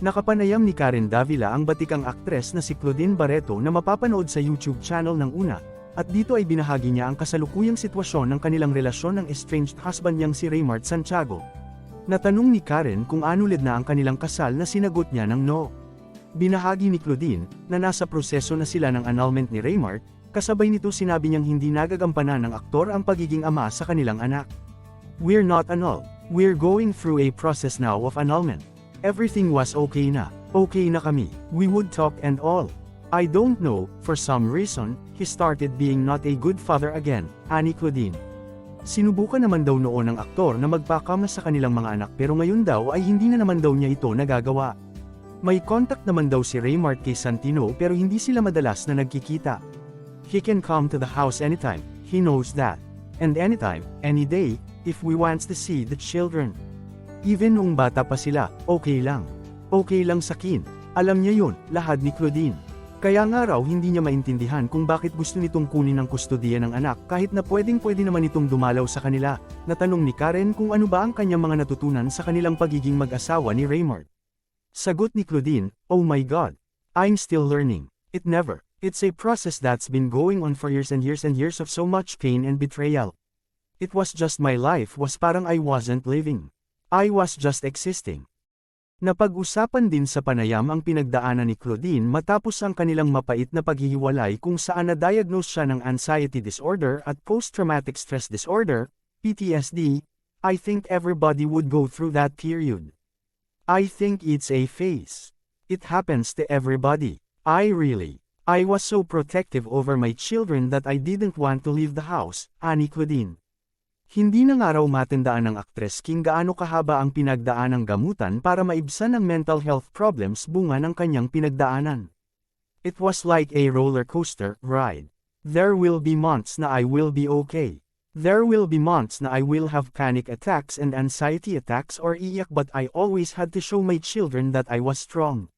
Nakapanayam ni Karen Davila ang batikang aktres na si Claudine Barreto na mapapanood sa YouTube channel ng una, at dito ay binahagi niya ang kasalukuyang sitwasyon ng kanilang relasyon ng estranged husband niyang si Raymart Santiago. Natanong ni Karen kung anulid na ang kanilang kasal na sinagot niya ng no. Binahagi ni Claudine, na nasa proseso na sila ng annulment ni Raymart, kasabay nito sinabi niyang hindi nagagampanan ng aktor ang pagiging ama sa kanilang anak. We're not annulled. We're going through a process now of annulment. Everything was okay na. Okay na kami. We would talk and all. I don't know, for some reason, he started being not a good father again, ani Claudine. Sinubukan naman daw noon ng aktor na magpakama sa kanilang mga anak pero ngayon daw ay hindi na naman daw niya ito nagagawa. May contact naman daw si Raymart kay Santino pero hindi sila madalas na nagkikita. He can come to the house anytime, he knows that. And anytime, any day, if we wants to see the children. Even nung bata pa sila, okay lang. Okay lang sa kin. Alam niya yun, lahad ni Claudine. Kaya nga raw hindi niya maintindihan kung bakit gusto nitong kunin ang kustodiya ng anak kahit na pwedeng pwede naman itong dumalaw sa kanila. Natanong ni Karen kung ano ba ang kanyang mga natutunan sa kanilang pagiging mag-asawa ni Raymart. Sagot ni Claudine, Oh my God. I'm still learning. It never. It's a process that's been going on for years and years and years of so much pain and betrayal. It was just my life was parang I wasn't living. I was just existing. Napag-usapan din sa panayam ang pinagdaanan ni Claudine matapos ang kanilang mapait na paghihiwalay kung saan na-diagnose siya ng anxiety disorder at post-traumatic stress disorder, PTSD, I think everybody would go through that period. I think it's a phase. It happens to everybody. I really, I was so protective over my children that I didn't want to leave the house, ani Claudine. Hindi na nga raw matandaan ng aktres king gaano kahaba ang pinagdaan ng gamutan para maibsan ang mental health problems bunga ng kanyang pinagdaanan. It was like a roller coaster ride. There will be months na I will be okay. There will be months na I will have panic attacks and anxiety attacks or iyak but I always had to show my children that I was strong.